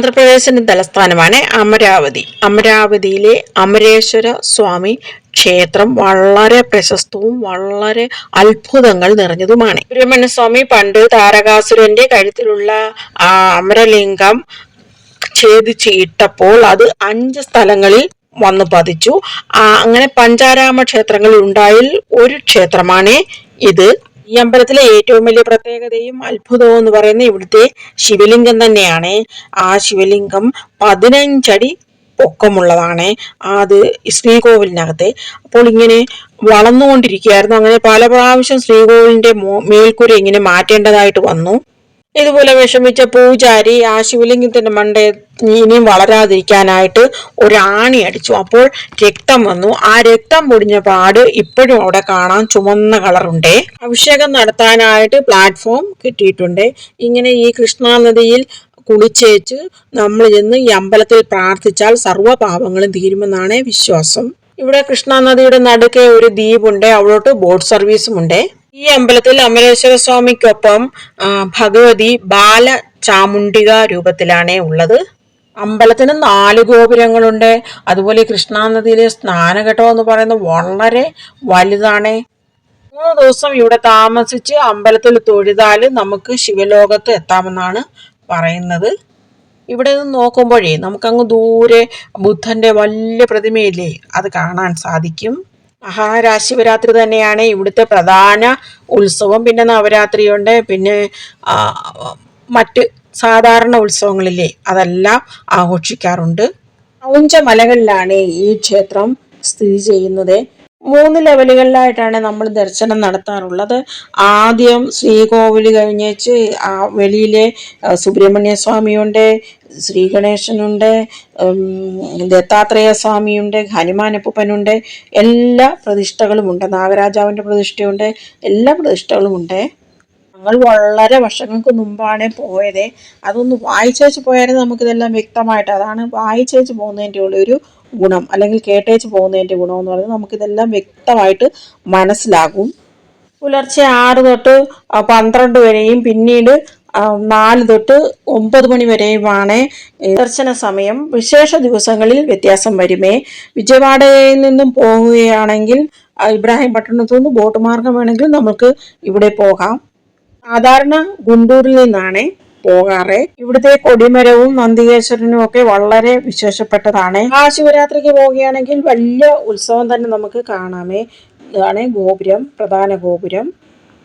ആന്ധ്രാപ്രദേശിന്റെ തലസ്ഥാനമാണ് അമരാവതി. അമരാവതിയിലെ അമരേശ്വര സ്വാമി ക്ഷേത്രം വളരെ പ്രശസ്തവും വളരെ അത്ഭുതങ്ങൾ നിറഞ്ഞതുമാണ്. സുബ്രഹ്മണ്യ സ്വാമി പണ്ട് താരകാസുരന്റെ കഴുത്തിലുള്ള ആ അമരലിംഗം ഛേദിച്ച് ഇട്ടപ്പോൾ അത് അഞ്ച് സ്ഥലങ്ങളിൽ വന്നു പതിച്ചു. അങ്ങനെ പഞ്ചാരാമ ക്ഷേത്രങ്ങളിൽ ഉണ്ടായിൽ ഒരു ക്ഷേത്രമാണ് ഇത്. ഈ അമ്പലത്തിലെ ഏറ്റവും വലിയ പ്രത്യേകതയും അത്ഭുതവും എന്ന് പറയുന്നത് ഇവിടുത്തെ ശിവലിംഗം തന്നെയാണ്. ആ ശിവലിംഗം പതിനഞ്ചടി പൊക്കമുള്ളതാണ്. അത് ശ്രീകോവിലിനകത്തെ. അപ്പോൾ ഇങ്ങനെ വളർന്നുകൊണ്ടിരിക്കുകയായിരുന്നു. അങ്ങനെ പല പ്രാവശ്യം ശ്രീകോവിലിന്റെ മേൽക്കൂര ഇങ്ങനെ മാറ്റേണ്ടതായിട്ട് വന്നു. ഇതുപോലെ വിഷമിച്ച പൂജാരി ആ ശിവലിംഗത്തിന്റെ മണ്ട ഇനിയും വളരാതിരിക്കാനായിട്ട് ഒരാണി അടിച്ചു. അപ്പോൾ രക്തം വന്നു. ആ രക്തം പൊടിഞ്ഞ പാട് ഇപ്പോഴും അവിടെ കാണാൻ ചുമന്ന കളറുണ്ട്. അഭിഷേകം നടത്താനായിട്ട് പ്ലാറ്റ്ഫോം കിട്ടിയിട്ടുണ്ട്. ഇങ്ങനെ ഈ കൃഷ്ണാനദിയിൽ കുളിച്ചേച്ച് നമ്മൾ ചെന്ന് ഈ അമ്പലത്തിൽ പ്രാർത്ഥിച്ചാൽ സർവപാപങ്ങളും തീരുമെന്നാണ് വിശ്വാസം. ഇവിടെ കൃഷ്ണാനദിയുടെ നടുക്കെ ഒരു ദ്വീപുണ്ട്. അവിടോട്ട് ബോട്ട് സർവീസും ഉണ്ട്. ഈ അമ്പലത്തിൽ അമരേശ്വര സ്വാമിക്കൊപ്പം ഭഗവതി ബാല ചാമുണ്ടിക രൂപത്തിലാണ് ഉള്ളത്. അമ്പലത്തിന് നാല് ഗോപുരങ്ങളുണ്ട്. അതുപോലെ കൃഷ്ണാനദിയിലെ സ്നാനഘട്ടം എന്ന് പറയുന്നത് വളരെ വലുതാണ്. മൂന്ന് ദിവസം ഇവിടെ താമസിച്ച് അമ്പലത്തിൽ തൊഴുതാൽ നമുക്ക് ശിവലോകത്ത് എത്താമെന്നാണ് പറയുന്നത്. ഇവിടെ നിന്ന് നോക്കുമ്പോഴേ നമുക്കങ്ങ് ദൂരെ ബുദ്ധന്റെ വലിയ പ്രതിമയില്ലേ അത് കാണാൻ സാധിക്കും. മഹാരാശിവരാത്രി തന്നെയാണ് ഇവിടുത്തെ പ്രധാന ഉത്സവം. പിന്നെ നവരാത്രിയുണ്ട്. പിന്നെ മറ്റ് സാധാരണ ഉത്സവങ്ങളില്ലേ അതെല്ലാം ആഘോഷിക്കാറുണ്ട്. ഔഞ്ച മലകളിലാണ് ഈ ക്ഷേത്രം സ്ഥിതി ചെയ്യുന്നത്. മൂന്ന് ലെവലുകളിലായിട്ടാണ് നമ്മൾ ദർശനം നടത്താറുള്ളത്. ആദ്യം ശ്രീകോവിൽ കഴിഞ്ഞേച്ച് ആ വെളിയിലെ സുബ്രഹ്മണ്യ സ്വാമിയുണ്ട് ശ്രീഗണേശനുണ്ട് ദത്താത്രേയ സ്വാമിയുണ്ട് ഹനുമാനപ്പൂപ്പനുണ്ട് എല്ലാ പ്രതിഷ്ഠകളുമുണ്ട് നാഗരാജാവിന്റെ പ്രതിഷ്ഠയുണ്ട് എല്ലാ പ്രതിഷ്ഠകളുമുണ്ട് ഞങ്ങൾ വളരെ വർഷങ്ങൾക്ക് മുമ്പാണ് പോയത്. അതൊന്ന് വായിച്ചേച്ച് പോയാലും നമുക്കിതെല്ലാം വ്യക്തമായിട്ട്. അതാണ് വായിച്ചേച്ച് പോകുന്നതിന്റെ ഉള്ള ഒരു ഗുണം അല്ലെങ്കിൽ കേട്ടേച്ച് പോകുന്നതിന്റെ ഗുണം എന്ന് പറയുന്നത് നമുക്കിതെല്ലാം വ്യക്തമായിട്ട് മനസ്സിലാകും. പുലർച്ചെ ആറ് തൊട്ട് പന്ത്രണ്ട് വരെയും പിന്നീട് നാല് തൊട്ട് ഒമ്പത് മണി വരെയുമാണ് ദർശന സമയം. വിശേഷ ദിവസങ്ങളിൽ വ്യത്യാസം വരുമേ. വിജയവാഡയിൽ നിന്നും പോവുകയാണെങ്കിൽ ഇബ്രാഹിം പട്ടണത്തു നിന്ന് ബോട്ട് മാർഗം വേണമെങ്കിൽ നമുക്ക് ഇവിടെ പോകാം. സാധാരണ ഗുണ്ടൂരിൽ നിന്നാണ്. പോകാറ്. ഇവിടുത്തെ കൊടിമരവും നന്ദികേശ്വരനും ഒക്കെ വളരെ വിശേഷപ്പെട്ടതാണ്. മഹാശിവരാത്രിക്ക് പോവുകയാണെങ്കിൽ വലിയ ഉത്സവം തന്നെ നമുക്ക് കാണാമേ. ഇതാണ് ഗോപുരം പ്രധാന ഗോപുരം.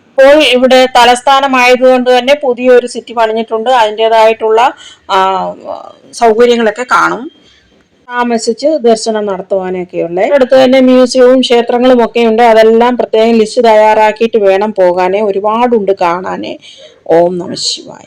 ഇപ്പോൾ ഇവിടെ തലസ്ഥാനമായതുകൊണ്ട് തന്നെ പുതിയൊരു സിറ്റി പണിഞ്ഞിട്ടുണ്ട്. അതിന്റെതായിട്ടുള്ള സൗകര്യങ്ങളൊക്കെ കാണും. താമസിച്ച് ദർശനം നടത്തുവാനൊക്കെയുള്ള. അടുത്ത് തന്നെ മ്യൂസിയവും ക്ഷേത്രങ്ങളും ഒക്കെ ഉണ്ട് അതെല്ലാം പ്രത്യേകം ലിസ്റ്റ് തയ്യാറാക്കിയിട്ട് വേണം പോകാനേ. ഒരുപാടുണ്ട് കാണാനേ. ഓം നമ ശിവായ.